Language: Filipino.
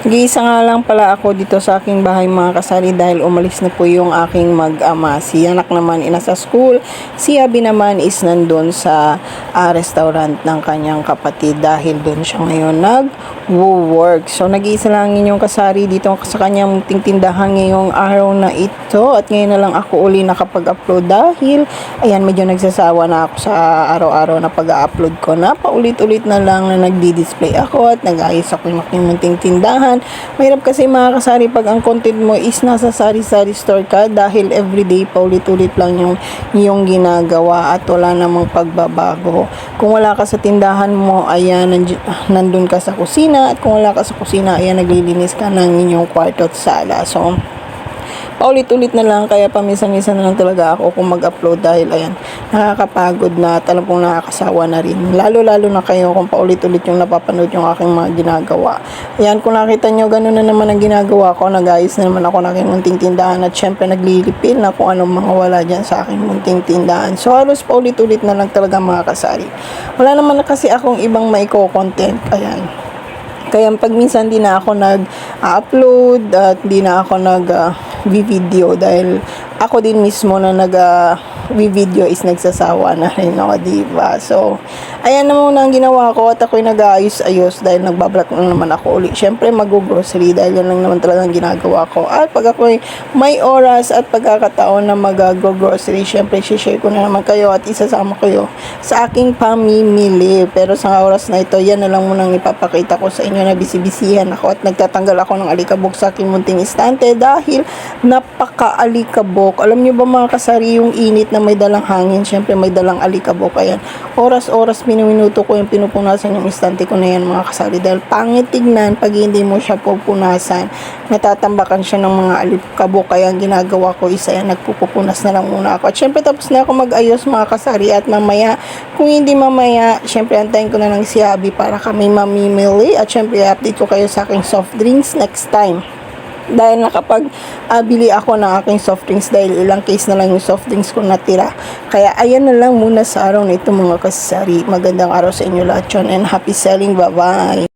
Giisa nga lang pala ako dito sa aking bahay mga kasari dahil umalis na po yung aking mag-ama. Si anak naman ina sa school. Si Abby naman is nandun sa ah, restaurant ng kanyang kapatid dahil doon siya ngayon nag-work. So nag-iisa lang inyong kasari dito sa kanyang tindahan ngayong araw na ito. At ngayon na lang ako uli nakapag-upload dahil ayan medyo nagsasawa na ako sa araw-araw na pag-upload ko na paulit-ulit na lang na nagdi-display ako at nag-ayos ako ng aking munting tindahan. Mahirap kasi mga kasari pag ang content mo is nasa sari-sari store ka dahil everyday paulit-ulit lang yung, yung ginagawa at wala namang pagbabago. Kung wala ka sa tindahan mo, ayan, nandun ka sa kusina at kung wala ka sa kusina, ayan, naglilinis ka ng inyong kwarto at sala. So, paulit-ulit na lang kaya paminsan-minsan na lang talaga ako kung mag-upload dahil ayan nakakapagod na talagang nakakasawa na rin. Lalo-lalo na kayo kung paulit-ulit yung napapanood yung aking mga ginagawa. Ayan kung nakita nyo ganun na naman ang ginagawa ko nag-ayos na naman ako ng aking munting tindahan at syempre naglilipil na kung anong mga wala dyan sa aking munting tindahan. So halos paulit-ulit na lang talaga mga kasari. Wala naman na kasi akong ibang maiko-content ayan. Kaya pag minsan di na ako nag-upload at di na ako nag-video dahil ako din mismo na nag video is nagsasawa na rin ako, diba? So, ayan na muna ang ginawa ko at ako'y nag-ayos-ayos dahil nagbablog lang naman ako uli. Siyempre, mag-grocery dahil yan lang naman talaga ang ginagawa ko. At pag ako'y may oras at pagkakataon na mag-grocery, siyempre, share ko na naman kayo at isasama kayo sa aking pamimili. Pero sa oras na ito, yan na lang munang ipapakita ko sa inyo na bisibisihan ako at nagtatanggal ako ng alikabok sa aking munting istante dahil napaka-alikabok. Alam nyo ba mga kasari yung init na may dalang hangin, syempre may dalang alikabok. Ayan, oras-oras, minuminuto ko yung pinupunasan yung istante ko na yan mga kasari dahil pangit tignan pag hindi mo siya pupunasan. Natatambakan siya ng mga alikabok kaya ang ginagawa ko isa yan, nagpupupunas na lang muna ako. At syempre tapos na ako mag-ayos mga kasari at mamaya, kung hindi mamaya, syempre antayin ko na lang si Abby para kami mamimili at syempre update ko kayo sa aking soft drinks next time dahil nakapag ah, bili ako ng aking soft drinks dahil ilang case na lang yung soft drinks ko natira. Kaya ayan na lang muna sa araw na ito mga kasari. Magandang araw sa inyo lahat yun and happy selling. Bye-bye!